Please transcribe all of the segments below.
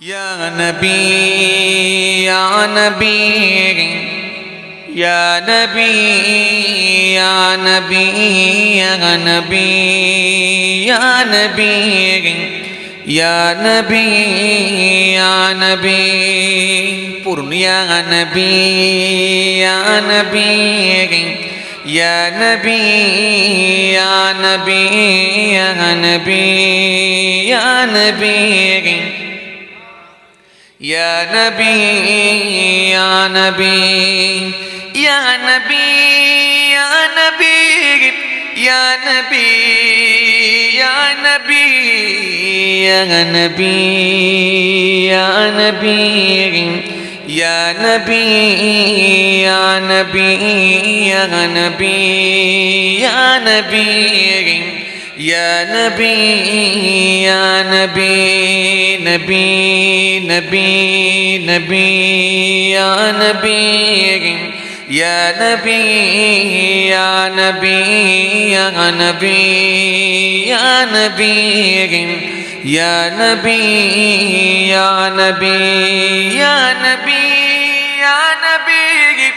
يا نبي يا نبي يا نبي يا نبي يا نبي يا نبي يا نبي يا نبي پورن يا نبي يا نبي يا نبي يا نبي يا نبي يا نبي يا نبي يا نبي يا نبي يا نبي يا نبي يا نبي يا نبي يا نبي يا نبي يا نبي يا نبي يا نبي يا نبي يا نبي نبي نبي نبي يا نبي يا نبي يا نبي يا نبي يا نبي يا نبي يا نبي يا نبي يا نبي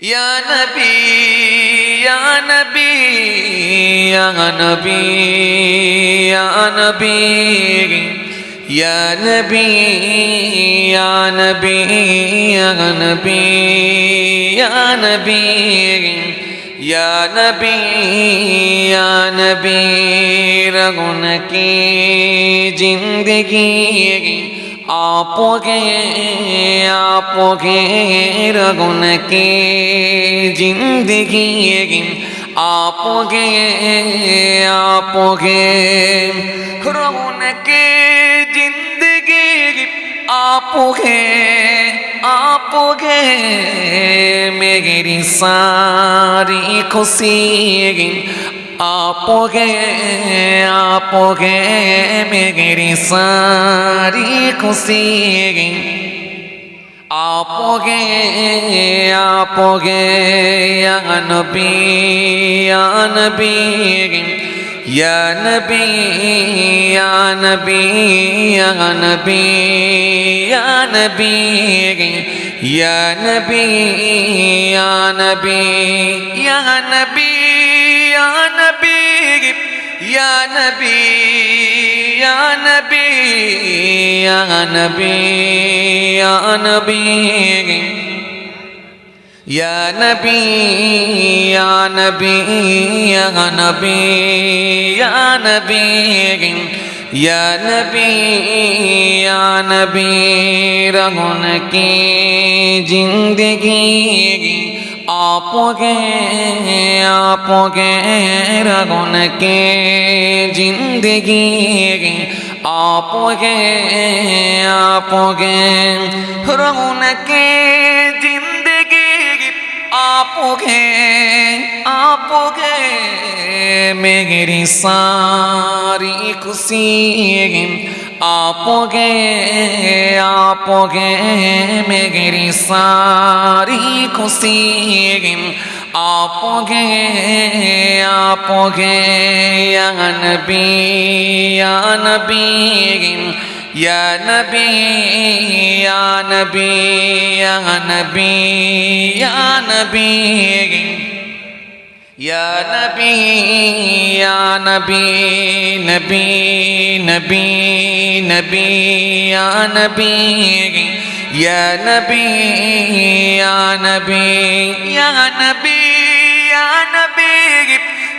ইয়া নবী ইয়া নবী ইয়া নবী ইয়া নবী ইয়া নবী ইয়া নবী ইয়া নবী ইয়া নবী ইয়া নবী ইয়া নবী জিন্দগি আপকে আপকে রগুন কে জিন্দগি আপকে আপকে রগুন কে জিন্দগি আপকে আপকে মেরি সারি খুশি आपगे आपगे मेरी सारी खुशी आपगे आपगे अनबी अनबी या नबी या नबी या नबी या नबी या नबी या नबी या नबी ইয়া নবী ইয়া নবী ইয়া নবী ইয়া নবী ইয়া নবী ইয়া নবী ইয়া নবী ইয়া নবী ইয়া নবী ইয়া নবী ইয়া নবী রহন কি জিন্দগি আপগে আপগে রগুনকে জিন্দগি আপগে আপগে রগুনকে জিন্দগি আপগে আপগে মেরি সারি খুশি आपके मेरी सारी खुशी आपके आपके मेरी सारी खुशी आपके आपके या नबी या नबी या नबी या नबी या नबी या नबी يا نبي يا نبي نبي نبي نبي يا نبي يا نبي يا نبي يا نبي يا نبي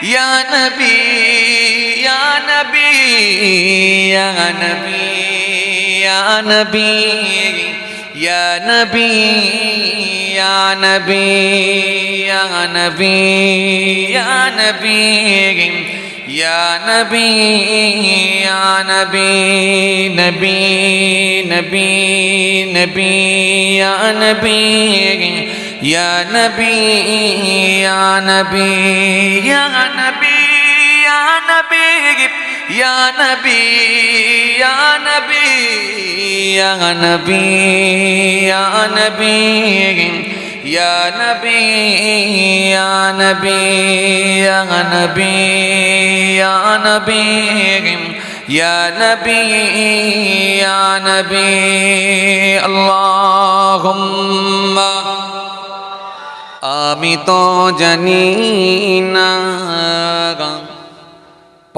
يا نبي يا نبي يا نبي يا نبي يا نبي يا نبي يا نبي يا نبي يا نبي يا نبي نبي نبي نبي يا نبي يا نبي يا نبي يا نبي يا نبي Ya Nabi, Ya Nabi, Ya Nabi, Ya Nabi, Ya Nabi, Ya Nabi, Ya Nabi, Ya Nabi, Ya Nabi, Ya Nabi, Allahumma আমি তো জানি না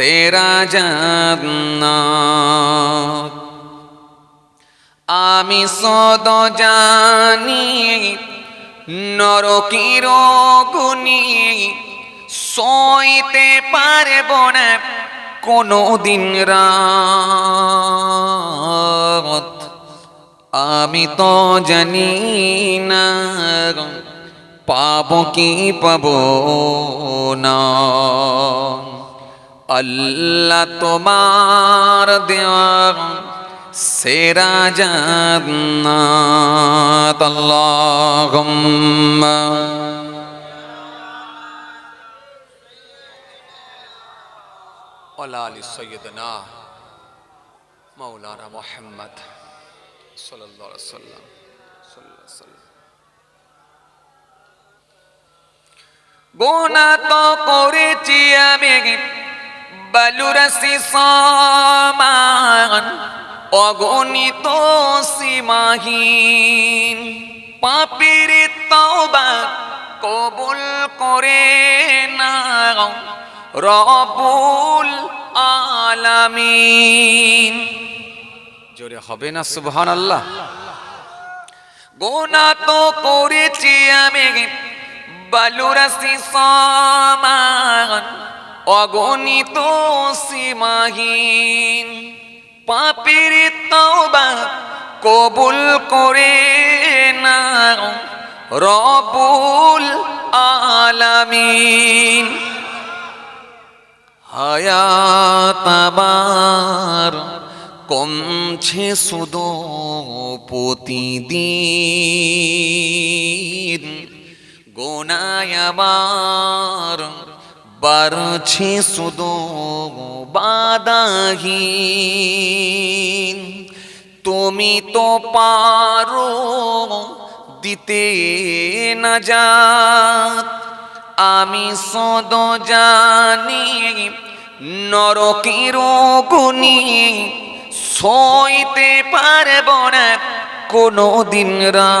সেরা জান্নাত আমি সদ জানি নরকির গুনি সইতে পারব না কোনো দিন আমি তো জানি না পাবো কি পাবো না। আল্লাহ তোমার দেওয়া সেরা জান্নাত। আল্লাহুম্মা। ওয়ালা আলি সাইয়্যিদিনা মাওলানা মুহাম্মদ সাল্লাল্লাহু আলাইহি সাল্লাম সাল্লাল্লাহু তো করেছি আমি। বালুরাসি সমান, অগণিত সীমাহীন। পাপির তওবা কবুল করে না রবুল আলামিন। জোরে হবে না, সুবহানাল্লাহ। গোনা তো করেছি আমি বালুরাসি সমান অগণিত সীমাহীন। পাপির তওবা কবুল করে না রবুল আলামিন। হায়াত আমার কমছে শুধু প্রতিদিন। গোনায় আমার বাড়ছে শুধু বাদাহীন। তুমি তো পারো দিতে না যাত আমি সদ জানি নরকের গুনি সইতে পারব না কোনো দিন রাত।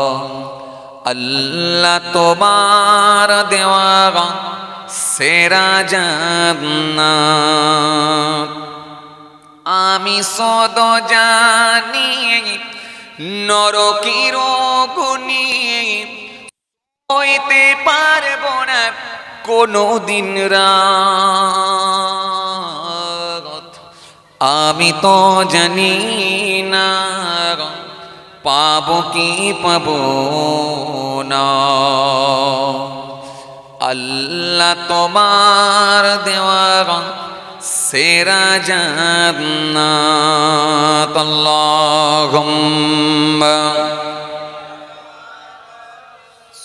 আল্লাহ তোমার দেওয়া সেরা জান্নাত। আমি সদ জানি নরকির গুনি হইতে পারব না কোনো দিন রাত। আমি তো জানি না পাবো কি পাবো না। আল্লাহ তোমার দেওয়া সেরা জান্নাত। আল্লাহুম্মা।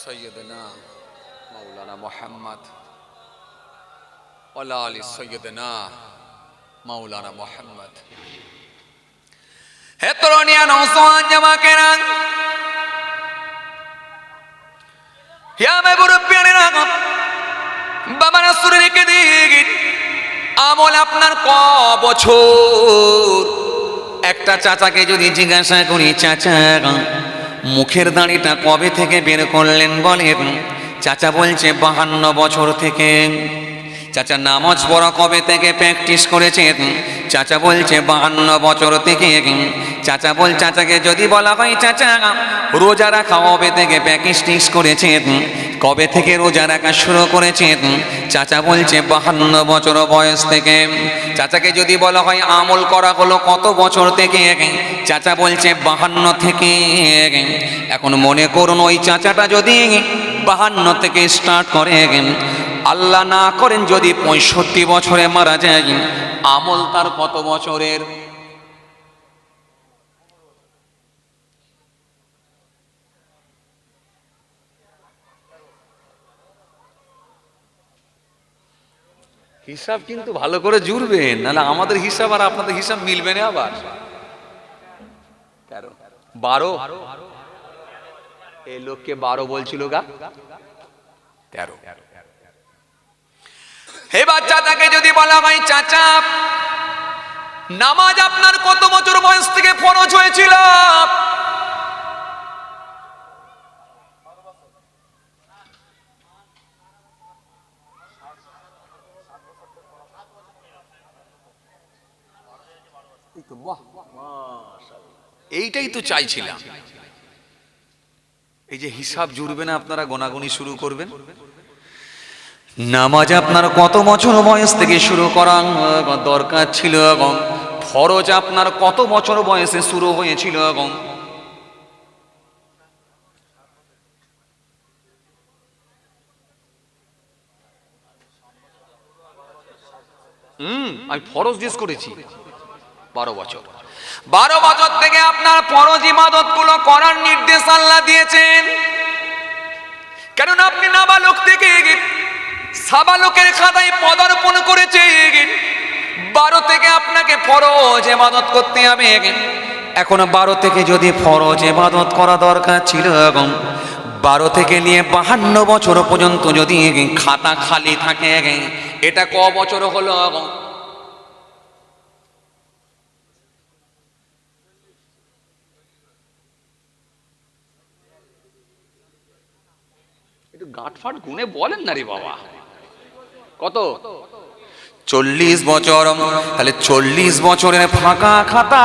সৈয়দনা মাওলানা মুহাম্মদ। ওয়ালা আলি সৈয়দনা মাওলানা মুহাম্মদ। হে তরুণিয়া নৌসওয়ান জামা কেরান হে আমি মুরব্বিয়ানেরা বাবা রাসূলের রেখে দিন আমল আপনার ক বছর একটা চাচাকে যদি জিজ্ঞাসা করি, চাচা মুখের দাড়িটা কবে থেকে বের করলেন বলেন? চাচা বলছে, বাহান্ন বছর থেকে। চাচা নামাজ পড়া কবে থেকে প্র্যাকটিস করেছেন? চাচা বলছে, বাহান্ন বছর থেকে। চাচা বল, চাচাকে যদি বলা হয়, চাচা, রোজা রাখা কবে থেকে প্যাকেজ টিক্স করেছেন? কবে থেকে রোজা রাখা শুরু করেছেন? চাচা বলছে, বাহান্ন বছর বয়স থেকে। চাচাকে যদি বলা হয়, আমল করা হলো কত বছর থেকে? চাচা বলছে, বাহান্ন থেকে। এখন মনে করুন, ওই চাচাটা যদি বাহান্ন থেকে স্টার্ট করে আল্লাহ না করেন যদি পঁয়ষট্টি বছরে মারা যায়, আমল তার কত বছরের? হিসাব কিন্তু ভালো করে জুড়বেন নাহলে আমাদের হিসাব আর আপনাদের হিসাব মিলবে না আবার। তেরো। বারো? এই লোককে বারো বলছিল গা? তেরো তেরো। এবার চাচাকে যদি বলা হয় চাচা, নামাজ আপনার কত বছর বয়স থেকে ফরজ হয়েছিল? এইটাই তো চাইছিলাম। এই যে হিসাব জুড়বে না, আপনারা গোনাগুনি শুরু করবেন? নামাজ আপনার কত বছর বয়স থেকে শুরু করা দরকার ছিল এবং ফরজ আপনার কত বছর বয়সে শুরু হয়েছিল এবং আমি ফরজ জিজ্ঞেস করেছি। বারো বছর। বারো বছর থেকে আপনার ফরজ ইবাদতগুলো করার নির্দেশ আল্লাহ দিয়েছেন। কেননা আপনি নাবালক থেকে সাবালকের খাতায় পদার্পণ করেছে। বারো থেকে আপনাকে ফরজ এমাদত করতে হবে। এখন বারো থেকে যদি ফরজ এমাদত করা দরকার ছিল এবং বারো থেকে নিয়ে বাহান্ন বছর পর্যন্ত যদি খাতা খালি থাকে, এটা ক বছর হলো? একটু গুনে বলেন না রে বাবা। কত? চল্লিশ বছর তাহলে চল্লিশ বছরের ফাঁকা খাতা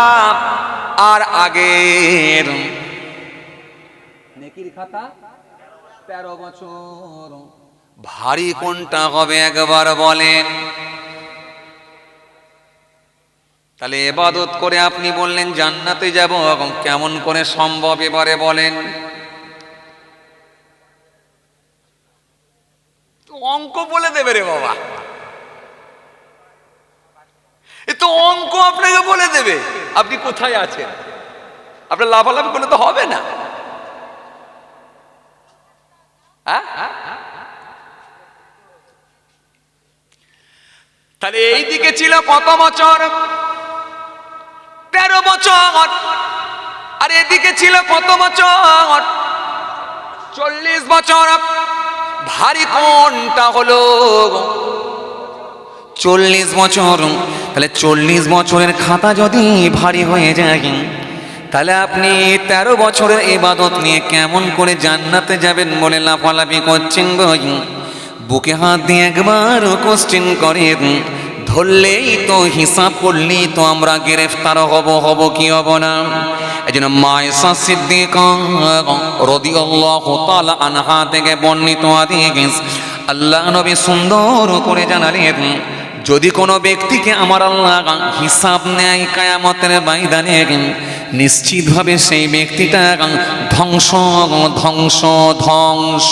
আর আগের। নেকির খাতা? তেরো বছর। ভারী কোনটা হবে একবার বলেন। তাহলে এবাদত করে আপনি বললেন জান্নাতে যাব এবং কেমন করে সম্ভব এবারে বলেন। অঙ্ক বলে দেবে রে বাবা। এ তো অঙ্ক আপনাকে বলে দেবে। আপনি কোথায় আছেন? আপনার লাভালাভ করলে তো হবে না। হ্যাঁ? তাহলে এই দিকে ছিল কত বছর? তেরো বছর। আর এদিকে ছিল কত বছর? চল্লিশ বছর। ভারী কোনটা হলো? চল্লিশ বছর। তাহলে চল্লিশ বছরের খাতা যদি ভারী হয়ে যায়, তাহলে আপনি তেরো বছরের ইবাদত নিয়ে কেমন করে জান্নাতে যাবেন বলে লাফালাফি করছেন গো? বুকে হাত দিয়ে একবার কোশ্চেন করেন। ধরলেই তো, হিসাব করলেই তো আমরা গ্রেফতার হব হব কি হব না? এই জন্য মায়সা সিদ্দিক, রদিয়াল্লাহু তাআলা আনহা থেকে বর্ণিত হাদিস। আল্লাহ নবী সুন্দর করে জানালেন, যদি কোনো ব্যক্তিকে আমার আল্লাহ হিসাব নেয় কায়ামতের ময়দানে, নিশ্চিতভাবে সেই ব্যক্তিটা ধ্বংস ধ্বংস ধ্বংস।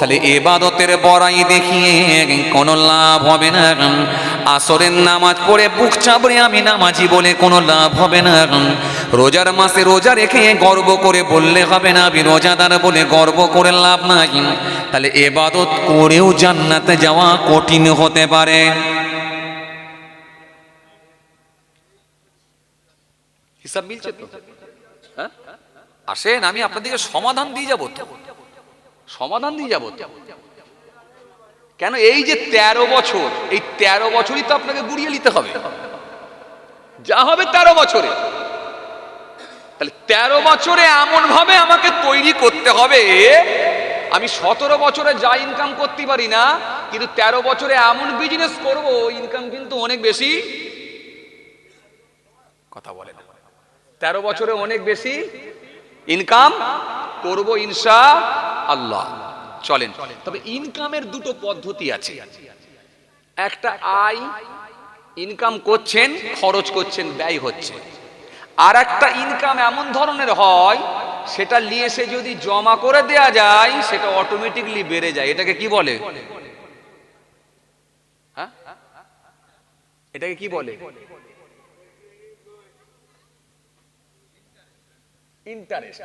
তাহলে এবাদতের বড়াই দেখিয়ে কোনো লাভ হবে না। আসরের নামাজ পড়ে বুক চাপড়ে আমি নামাজি বলে কোনো লাভ হবে না। রোজার মাসে রোজা রেখে গর্ব করে বললে হবে না, আমি রোজাদার বলে গর্ব করে লাভ নাই। তাহলে এবাদত করেও জান্নাতে যাওয়া কঠিন হতে পারে। হিসাব মিলছে তো? হ্যাঁ? আসেন, আমি আপনাদেরকে সমাধান দিয়ে যাব তো। সমাধান দিয়ে যাব কেন এই যে তেরো বছর, এই তেরো বছরই তো আপনাকে গুড়িয়ে নিতে হবে। যা হবে তেরো বছরে। তাহলে তেরো বছরে এমন ভাবে আমাকে তৈরি করতে হবে, আমি সতেরো বছরে যা ইনকাম করতে পারি না, কিন্তু তেরো বছরে এমন বিজনেস করব ইনকাম কিন্তু অনেক বেশি। কথা বলে না তেরো বছরে অনেক বেশি ইনকাম করব ইনশা আল্লাহ। চলেন। তবে ইনকামের দুটো পদ্ধতি আছে। একটা আয়, ইনকাম করছেন, খরচ করছেন, ব্যয় হচ্ছে। আর একটা ইনকাম এমন ধরনের হয়, সেটা নিয়ে এসে যদি জমা করে দেয়া যায়, সেটা অটোমেটিকলি বেড়ে যায়। এটাকে কি বলে? হ্যাঁ? এটাকে কি বলে? ইন্টারেস্ট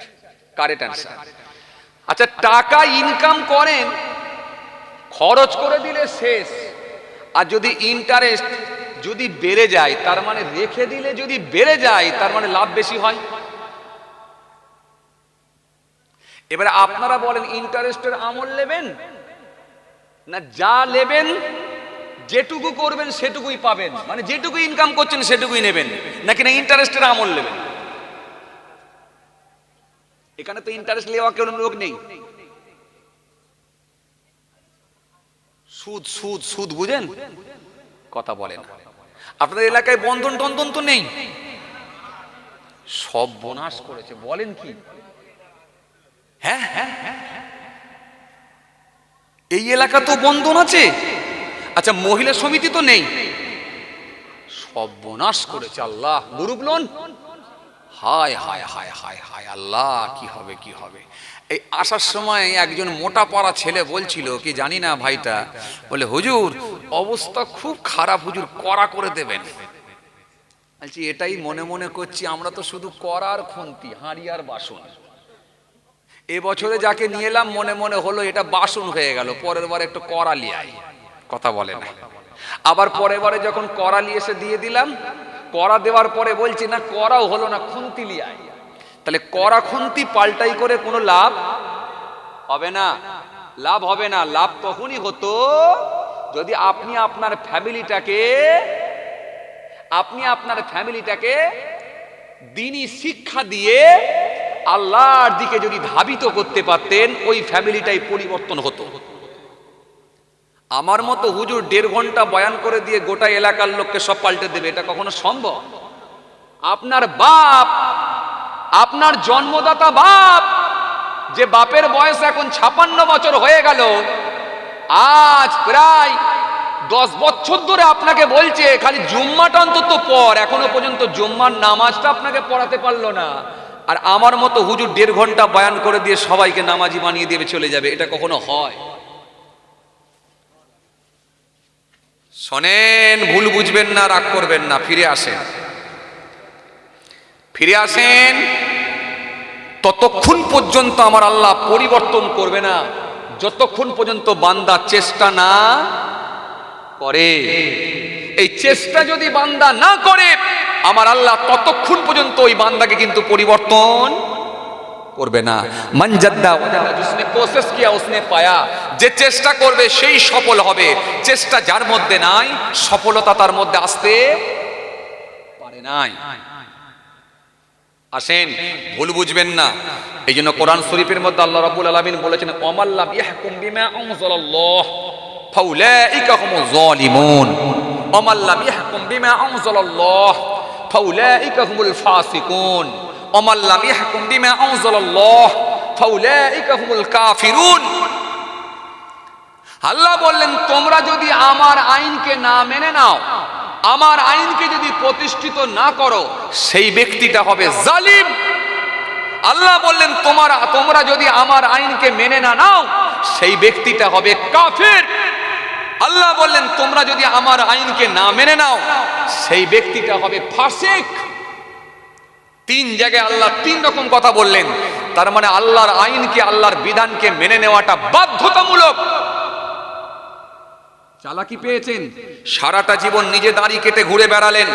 কারেক্ট অ্যান্সার আচ্ছা টাকা ইনকাম করেন, খরচ করে দিলে শেষ। আর যদি ইন্টারেস্ট যদি বেড়ে যায়, তার মানে রেখে দিলে যদি বেড়ে যায়, তার মানে লাভ বেশি হয়। এবারে আপনারা বলেন ইন্টারেস্টের আমল নেবেন? না, যা নেবেন, যেটুকু করবেন, সেটুকুই পাবেন। মানে যেটুকু ইনকাম করছেন, সেটুকুই নেবেন। নাকি না ইন্টারেস্টের আমল নেবেন? এখানে তো ইন্টারেস্ট নেওয়া কেউ লোক নেই। সুদ সুদ সুদ বুঝেন? কথা বলেন। আপনাদের এলাকায় বন্ধন টন্ধন তো নেই। সব বোনাস করেছে বলেন কি? হ্যাঁ হ্যাঁ হ্যাঁ, হ্যাঁ। এই এলাকা তো বন্ধন আছে? আচ্ছা মহিলা সমিতি তো নেই। সব বোনাস করেছে আল্লাহ গ্রুপ লোন হায় হায় হায় হায় হায়, আল্লাহ, কি হবে কি হবে? এই আসার সময় একজন মোটা পাড়া ছেলে বলছিল, কি জানি না ভাইটা, বলে, হুজুর, অবস্থা খুব খারাপ, হুজুর করা করে দেবেন। বলছি, এটাই মনে মনে করছি, আমরা তো শুধু করার খুন্তি, হাঁড়ি আর বাসন। এবছরে যাকে নিয়ে এলাম, মনে মনে হলো, এটা বাসন হয়ে গেল, পরের বার একটু করা লিয়াই, কথা বলে না। আবার পরের বারে যখন করালি এসে দিয়ে দিলাম করা দেওয়ার পরে বলছি, না, করাও হলো না, খুন্তি লিয়াই তাহলে করা খুন্তি পাল্টাই করে কোনো লাভ হবে না। লাভ হবে না, লাভ তখনই হতো যদি আপনি আপনার ফ্যামিলিটাকে, আপনি আপনার ফ্যামিলিটাকে দিনই শিক্ষা দিয়ে আল্লাহর দিকে যদি ধাবিত করতে পারতেন, ওই ফ্যামিলিটাই পরিবর্তন হতো। আমার মতো হুজুর দেড় ঘণ্টা বয়ান করে দিয়ে গোটা এলাকার লোককে সব পাল্টে দেবে, এটা কখনো সম্ভব? আপনার বাপ, আপনার জন্মদাতা বাপ, যে বাপের বয়স এখন ছাপান্ন বছর হয়ে গেল, আজ প্রায় দশ বছর ধরে আপনাকে বলছে, খালি জুম্মাটা অন্তত পর এখনও পর্যন্ত জুম্মার নামাজটা আপনাকে পড়াতে পারল না। আর আমার মতো হুজুর দেড় ঘণ্টা বয়ান করে দিয়ে সবাইকে নামাজি বানিয়ে দিয়ে চলে যাবে, এটা কখনো হয়? শোনেন, ভুল বুঝবেন না, রাগ করবেন না, ফিরে আসেন। ফিরে আসেন, ততক্ষণ পর্যন্ত আমার আল্লাহ পরিবর্তন করবে না, যতক্ষণ পর্যন্ত বান্দা চেষ্টা না করে। এই চেষ্টা যদি বান্দা না করে, আমার আল্লাহ ততক্ষণ পর্যন্ত ওই বান্দাকে কিন্তু পরিবর্তন করবে না। মঞ্জাদ্দা প্রসেস কিয়া উসনে পায়া যে চেষ্টা করবে, সেই সফল হবে। চেষ্টা যার মধ্যে নাই, সফলতা তার মধ্যে আসতে পারে নাই। আসেন, ভুল বুঝবেন না। এই জন্য কোরআন শরীফের মধ্যে আল্লাহ রাবুল আলমিন বলেছেন অমাল্লাহ বিহকুম বিমা আনজালাল্লাহ, ফাউলাইকা হুমুজ যালিমুন। অমাল্লাহ বিহকুম বিমা আনজালাল্লাহ, ফাউলাইকা হুমুল ফাসিকুন। ওমাল্লাম ইয়াহকুম বিমা আনজালাল্লাহ ফাউলাইকা হুমুল কাফিরুন আল্লাহ বললেন, তোমরা যদি আমার আইনকে না মেনে নাও, আমার আইনকে যদি প্রতিষ্ঠিত না করো, সেই ব্যক্তিটা হবে জালিম। আল্লাহ বললেন, তোমার, তোমরা যদি আমার আইনকে মেনে না নাও, সেই ব্যক্তিটা হবে কাফের। আল্লাহ বললেন, তোমরা যদি আমার আইনকে না মেনে নাও, সেই ব্যক্তিটা হবে ফাসিক। তিন জায়গায় আল্লাহ তিন রকম কথা বললেন। তার মানে আল্লাহর আইনকে, আল্লাহর বিধানকে মেনে নেওয়াটা বাধ্যতামূলক। চালাকি পেয়েছেন। সারাটা জীবন নিজে দাড়ি কেটে ঘুরে বেড়ালেন।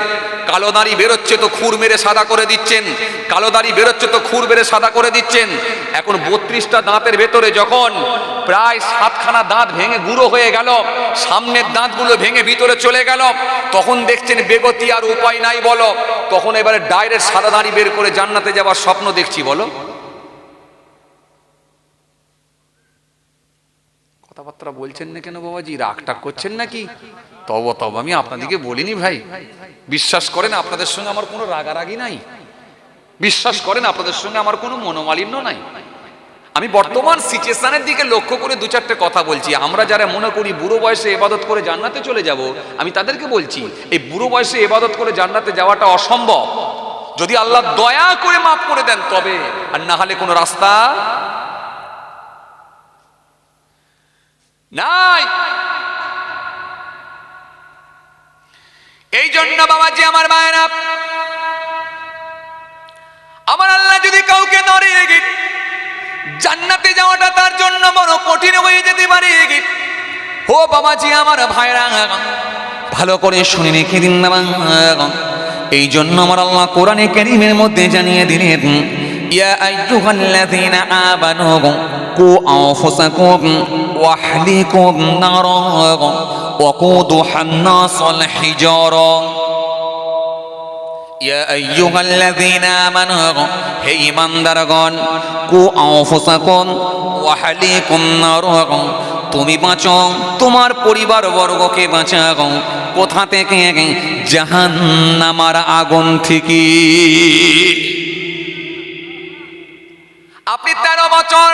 কালো দাড়ি বেরোচ্ছে তো খুর মেরে সাদা করে দিচ্ছেন। কালো দাড়ি বেরোচ্ছে তো খুর মেরে সাদা করে দিচ্ছেন। এখন বত্রিশটা দাঁতের ভেতরে যখন প্রায় সাতখানা দাঁত ভেঙে গুঁড়ো হয়ে গেল, সামনের দাঁতগুলো ভেঙে ভিতরে চলে গেল, তখন দেখছেন বেগতি আর উপায় নাই বলো। তখন এবারে ডাইরেক্ট সাদা দাড়ি বের করে জান্নাতে যাওয়ার স্বপ্ন দেখছি বলো। কথাবার্তা বলছেন না কেন বাবাজি? রাগ টাগ করছেন নাকি? তব তব আমি আপনাদেরকে বলিনি ভাই। বিশ্বাস করেন আপনাদের সঙ্গে আমার কোনো রাগারাগি নাই। বিশ্বাস করেন আপনাদের সঙ্গে আমার কোনো মনোমালিন্য নাই। আমি বর্তমান সিচুয়েশনের দিকে লক্ষ্য করে দু চারটে কথা বলছি। আমরা যারা মনে করি বুড়ো বয়সে এবাদত করে জান্নাতে চলে যাব, আমি তাদেরকে বলছি, এই বুড়ো বয়সে এবাদত করে জান্নাতে যাওয়াটা অসম্ভব। যদি আল্লাহ দয়া করে মাফ করে দেন তবে, আর না হলে কোনো রাস্তা নাই এই জন্য বাবাজি আমার মায়েরা, আমার আল্লাহ যদি কাউকে নড়ে রেখে জান্নাতে যাওয়াটা তার জন্য বড় কঠিন হয়ে যেতে পারে ও বাবা বাবাজি আমার ভাইরা, ভালো করে শুনে রেখে দিন। এই জন্য আমার আল্লাহ কোরআনে কারীমের মধ্যে জানিয়ে দিলেন ইয়া আইয়ুহাল্লাযীনা আমানু কু আনফুসাকুম ওয়া আহলিকুম নারা ওয়াকুদুহান নাস ওয়াল হিজারা ইয়া আইয়ুহাল্লাযীনা আমানু হে ঈমানদারগণ কু আনফুসাকুম ওয়া তুমি বাঁচো, তোমার পরিবার বর্গকে বাঁচাও। কোথা থেকে? জাহান্নামার আগুন থেকে আপনি তেরো বছর,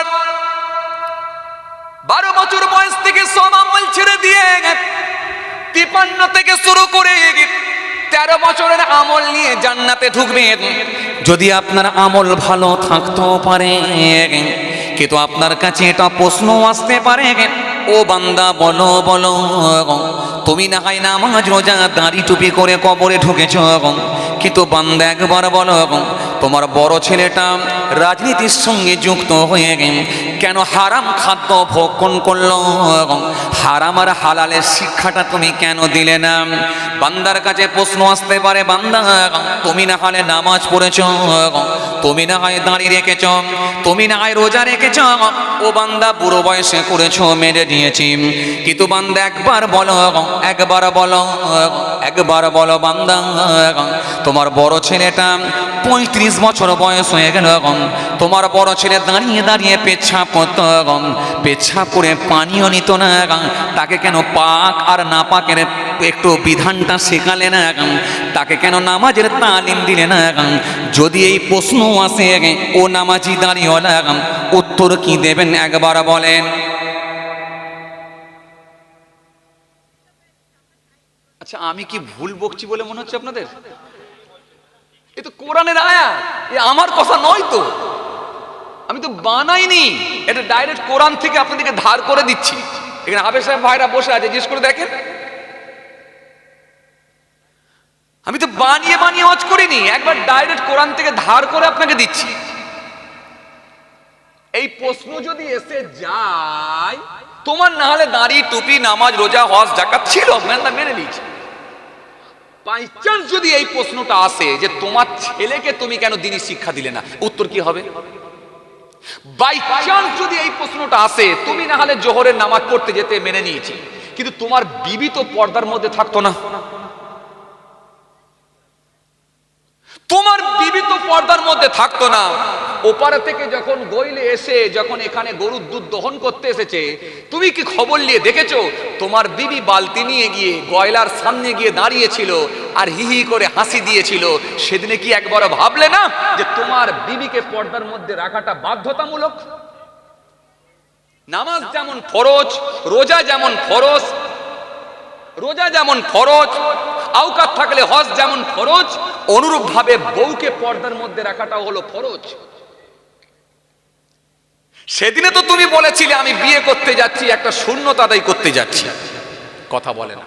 বারো বছর বয়স থেকে সব আমল ছেড়ে দিয়ে তিপান্ন থেকে শুরু করে তেরো বছরের আমল নিয়ে জান্নাতে ঢুকবেন। যদি আপনার আমল ভালো থাকতেও পারে, কিন্তু আপনার কাছে এটা প্রশ্ন আসতে পারে, ও বান্দা বলো বলো, তুমি না হয় নামাজ, রোজা, দাড়ি টুপি করে কবরে ঢুকেছ, কিন্তু বান্দা একবার বলো তোমার বড় ছেলেটা রাজনীতির সঙ্গে যুক্ত হয়ে কেন হারাম খাদ্য ভক্ষণ করল? হারাম আর হালালের শিক্ষাটা তুমি কেন দিলে না? বান্দার কাছে প্রশ্ন আসতে পারে, বান্দা তুমি না হলে নামাজ পড়েছ তুমি না হয় দাঁড়িয়ে রেখেছ, তুমি না হয় রোজা রেখেছ ও বান্দা বুড়ো বয়সে করেছ মেরে দিয়েছি। কিন্তু বান্দা একবার বলো একবার বলো একবার বলো, বান্দা তোমার বড় ছেলেটা পঁয়ত্রিশ বছর বয়স হয়ে গেল তোমার বড় ছেলে দাঁড়িয়ে দাঁড়িয়ে পেচ্ছাপ করতো পেচ্ছাপ করে পানিও নিত না তাকে কেন পাক আর না পাকের একটু বিধানটা শেখালে না তাকে কেন নামাজের তালিম দিলে না যদি এই প্রশ্ন আসে ও নামাজি দাঁড়িয়ে উত্তর কি দেবেন একবার বলেন। আচ্ছা আমি কি ভুল বকছি বলে মনে হচ্ছে আপনাদের? এ তো কোরআনের আয়া এ আমার কথা নয় তো। আমি তো বানাইনি। এটা ডাইরেক্ট কোরআন থেকে আপনাদেরকে ধার করে দিচ্ছি। এখানে হাবের সাহেব ভাইরা বসে আছে, জিজ্ঞেস করে দেখেন। আমি তো বানিয়ে বানিয়ে হজ করিনি, একবার ডাইরেক্ট কোরআন থেকে ধার করে আপনাকে দিচ্ছি। এই প্রশ্ন যদি এসে যায়, তোমার না হলে দাঁড়ি টুপি, নামাজ, রোজা, হজ জাকাত ছিল, মেনে নিয়েছি। বাই চান্স যদি এই প্রশ্নটা আসে যে তোমার ছেলেকে তুমি কেন দিনই শিক্ষা দিলে না, উত্তর কি হবে? বাই চান্স যদি এই প্রশ্নটা আসে, তুমি না হলে জোহরের নামাজ পড়তে যেতে মেনে নিয়েছি। কিন্তু তোমার বিবি তো পর্দার মধ্যে থাকতো না। তোমার বিবি তো পর্দার মধ্যে থাকতো না। ওপারে থেকে যখন গইলে এসে, যখন এখানে গরুর দুধ দহন করতে এসেছে, তুমি কি খবর নিয়ে দেখেছ? তোমার বিবি বালতি নিয়ে গিয়ে গয়লার সামনে গিয়ে দাঁড়িয়েছিল আর হি হি করে হাসি দিয়েছিল। সেদিনে কি একবার ভাবলে না যে তোমার বিবিকে পর্দার মধ্যে রাখাটা বাধ্যতামূলক? নামাজ যেমন ফরজ, রোজা যেমন ফরজ, রোজা যেমন ফরজ আউকাত থাকলে হজ যেমন ফরজ অনুরূপ ভাবে বউকে পর্দার মধ্যে রাখাটা হলো ফরজ। সেদিনে তো তুমি বলেছিলে, আমি বিয়ে করতে যাচ্ছি, একটা শূন্যতা আদায় করতে যাচ্ছি। কথা বলে না।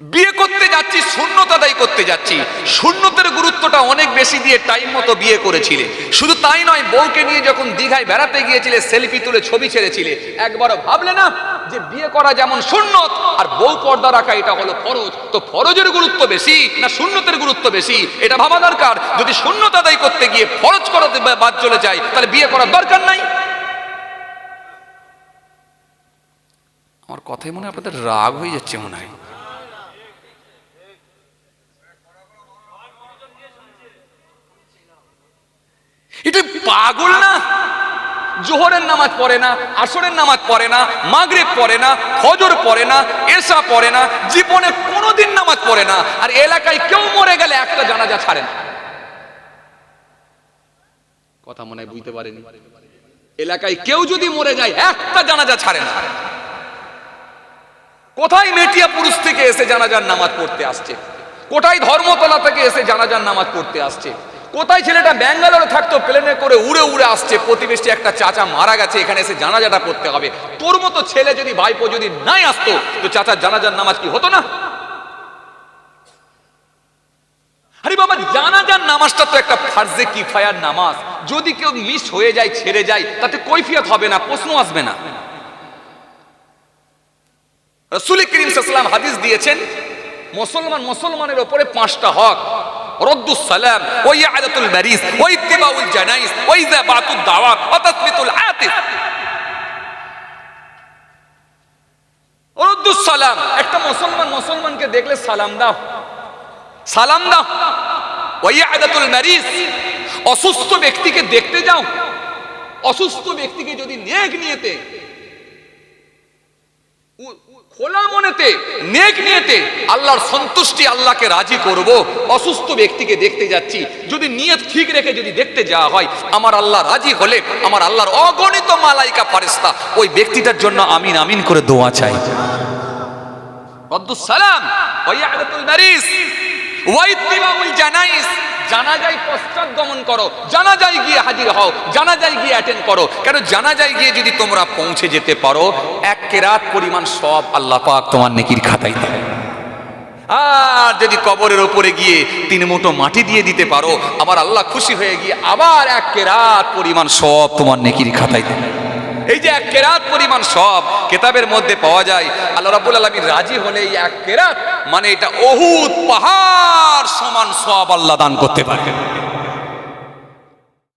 বিয়ে করতে যাচ্ছি, শূন্যতা আদায় করতে যাচ্ছি। শূন্যতের গুরুত্বটা অনেক বেশি দিয়ে টাইম মতো বিয়ে করেছিলে। শুধু তাই নয়, বউকে নিয়ে যখন দীঘায় বেড়াতে গিয়েছিলে, সেলফি তুলে ছবি ছেড়েছিলে, একবারও ভাবলে না? যে বিয়ে করা যেমন শূন্যত আর বউ পর্দা রাখা এটা হলো ফরজ। তো ফরজের গুরুত্ব বেশি না শূন্যতের গুরুত্ব বেশি? এটা ভাবা দরকার। যদি শূন্যতা আদায় করতে গিয়ে ফরজ করাতে বাদ চলে যায়, তাহলে বিয়ে করার দরকার নাই। আমার কথাই মনে আপনাদের রাগ হয়ে যাচ্ছে মনে হয়। এটা পাগল না? জোহরের নামাজ পড়ে না, আসরের নামাজ পড়ে না, মাগরিব পড়ে না, ফজর পড়ে না এসা পড়ে না, জীবনে কোনোদিন নামাজ পড়ে না। আর এলাকায় কেউ মরে গেলে একটা জানাজা ছাড়ে না। কথা মনে বুঝতে পারেনি? এলাকায় কেউ যদি মরে যায়, একটা জানাজা ছাড়ে না। কোথায় মেটিয়া পুরুষ থেকে এসে জানাজার নামাজ পড়তে আসছে? কোথায় ধর্মতলা থেকে এসে জানাজার নামাজ পড়তে আসছে? কোথায় ছেলেটা ব্যাঙ্গালোরে থাকতো? প্লেনে করে উড়ে উড়ে আসছে। প্রতিবেশী একটা চাচা মারা গেছে। এখানে এসে জানাজাটা করতে হবে। তোর মতো ছেলে যদি ভাইপো যদি নাই আসতো, তো চাচার জানাজার নামাজ কি হতো না? আরে বাবা, জানাজার নামাজটা তো একটা ফার্জে কিফায়ার নামাজ। যদি কেউ মিস হয়ে যায়, ছেড়ে যায়, তাতে কৈফিয়ত হবে না, প্রশ্ন আসবে না। রসুল করিম সাল্লাম হাদিস দিয়েছেন, মুসলমান মুসলমানের উপরে পাঁচটা হক। রদ্দুস সালাম, ওই আদাতুল মারিস, ওই ইত্তিবাউল জানাইস, ওই যাবাতুদ দাওয়াত রদ্দুস সালাম, একটা মুসলমান মুসলমানকে দেখলে সালাম দাও। সালাম দাও। ওই আদাতুল মারিস, অসুস্থ ব্যক্তিকে দেখতে যাও। অসুস্থ ব্যক্তিকে যদি নেক নিয়েতে খোলা মনেতে, নেক নিয়েতে আল্লাহর সন্তুষ্টি আল্লাহকে রাজি করব। অসুস্থ ব্যক্তিকে দেখতে যাচ্ছি। যদি নিয়ত ঠিক রেখে যদি দেখতে যাওয়া হয়, আমার আল্লাহ রাজি হলে আমার আল্লাহর অগণিত মালাইকা ফারেস্তা ওই ব্যক্তিটার জন্য আমিন আমিন করে দোয়া চাই। সালাম ওয়াইয়াদাতুল মারিস ওয়াইত্তিবাউল জানাইস। জানাজায় পশ্চাৎ গমন করো। জানাজায় গিয়ে হাজির হও। গিয়ে অ্যাটেন্ড করো। কেন গিয়ে যদি তোমরা পৌঁছে যেতে পারো পরিমাণ সব তোমার নেকির খাতায় আর যদি কবরের ওপরে গিয়ে তিন মুঠো মাটি দিয়ে দিতে পারো, আমার আল্লাহ খুশি হয়ে গিয়ে আবার এক কেরাত পরিমাণ সব তোমার নেকির খাতায় দেবে এই যে এক কেরাত পরিমাণ সব কেতাবের মধ্যে পাওয়া যায়, আল্লাহ রাবুল আলামিন রাজি হলে এই এক কেরাত মানে এটা অহুত পাহাড় সমান সব আল্লাহ দান করতে পারে